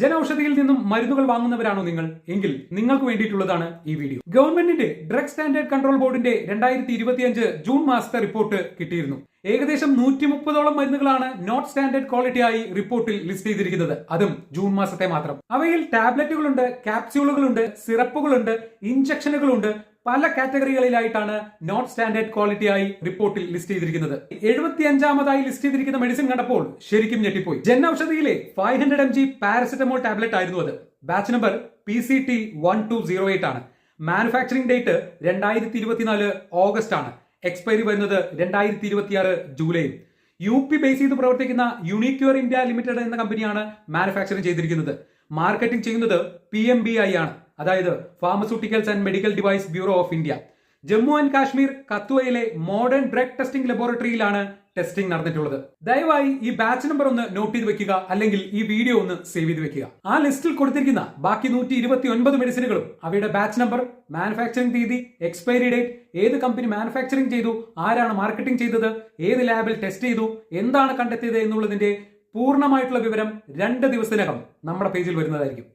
ജനൌഷധിയിൽ നിന്നും മരുന്നുകൾ വാങ്ങുന്നവരാണോ നിങ്ങൾ? എങ്കിൽ നിങ്ങൾക്ക് വേണ്ടിയിട്ടുള്ളതാണ് ഈ വീഡിയോ. ഗവൺമെന്റിന്റെ ഡ്രഗ് സ്റ്റാൻഡേർഡ് കൺട്രോൾ ബോർഡിന്റെ രണ്ടായിരത്തി ഇരുപത്തിയഞ്ച് ജൂൺ മാസത്തെ റിപ്പോർട്ട് കിട്ടിയിരുന്നു. ഏകദേശം നൂറ്റി മുപ്പതോളം മരുന്നുകളാണ് നോട്ട് സ്റ്റാൻഡേർഡ് ക്വാളിറ്റി ആയി റിപ്പോർട്ടിൽ ലിസ്റ്റ് ചെയ്തിരിക്കുന്നത്. അതും ജൂൺ മാസത്തെ മാത്രം. അവയിൽ ടാബ്ലറ്റുകളുണ്ട് ക്യാപ്സ്യൂളുകളുണ്ട് സിറപ്പുകളുണ്ട് ഇഞ്ചക്ഷനുകളുണ്ട് പല കാറ്റഗറികളിലായിട്ടാണ് നോൺ സ്റ്റാൻഡേർഡ് ക്വാളിറ്റി ആയി റിപ്പോർട്ടിൽ ലിസ്റ്റ് ചെയ്തിരിക്കുന്നത്. എഴുപത്തി അഞ്ചാമതായി ലിസ്റ്റ് ചെയ്തിരിക്കുന്ന മെഡിസിൻ കണ്ടപ്പോൾ ശരിക്കും ഞെട്ടിപ്പോയി. Jan ഔഷധിയിലെ five hundred M G paracetamol tablet ആയിരുന്നു അത്. Batch number P C T one two zero eight ആണ്. മാനുഫാക്ചറിംഗ് ഡേറ്റ് രണ്ടായിരത്തി ഇരുപത്തിനാല് ഓഗസ്റ്റ് ആണ്. എക്സ്പയറി വരുന്നത് രണ്ടായിരത്തി ഇരുപത്തിയാറ് ജൂലൈയിൽ യു പി ബേസ് ചെയ്ത് പ്രവർത്തിക്കുന്ന യുണിക്യൂർ ഇന്ത്യ ലിമിറ്റഡ് എന്ന കമ്പനിയാണ് മാനുഫാക്ചറിംഗ് ചെയ്തിരിക്കുന്നത്. മാർക്കറ്റിംഗ് ചെയ്യുന്നത് പി എം ബി ഐ ആണ്. അതായത് pharmaceuticals and medical device bureau of India Jammu and Kashmir കത്വയിലെ modern drug testing ലബോറട്ടറിയിലാണ് ടെസ്റ്റിംഗ് നടന്നിട്ടുള്ളത്. ദയവായി ഈ ബാച്ച് നമ്പർ ഒന്ന് നോട്ട് ചെയ്ത് വെക്കുക അല്ലെങ്കിൽ ഈ വീഡിയോ ഒന്ന് സേവ് ചെയ്ത് വെക്കുക. ആ ലിസ്റ്റിൽ കൊടുത്തിരിക്കുന്ന ബാക്കി നൂറ്റി ഇരുപത്തി ഒൻപത് മെഡിസിനുകളും അവയുടെ ബാച്ച് നമ്പർ മാനുഫാക്ചറിംഗ് തീയതി എക്സ്പയറി ഡേറ്റ് ഏത് കമ്പനി മാനുഫാക്ചറിംഗ് ചെയ്തു ആരാണ് മാർക്കറ്റിംഗ് ചെയ്തത് ഏത് ലാബിൽ ടെസ്റ്റ് ചെയ്തു എന്താണ് കണ്ടെത്തിയത് എന്നുള്ളതിന്റെ പൂർണമായിട്ടുള്ള വിവരം രണ്ട് ദിവസത്തിനകം നമ്മുടെ പേജിൽ വരുന്നതായിരിക്കും.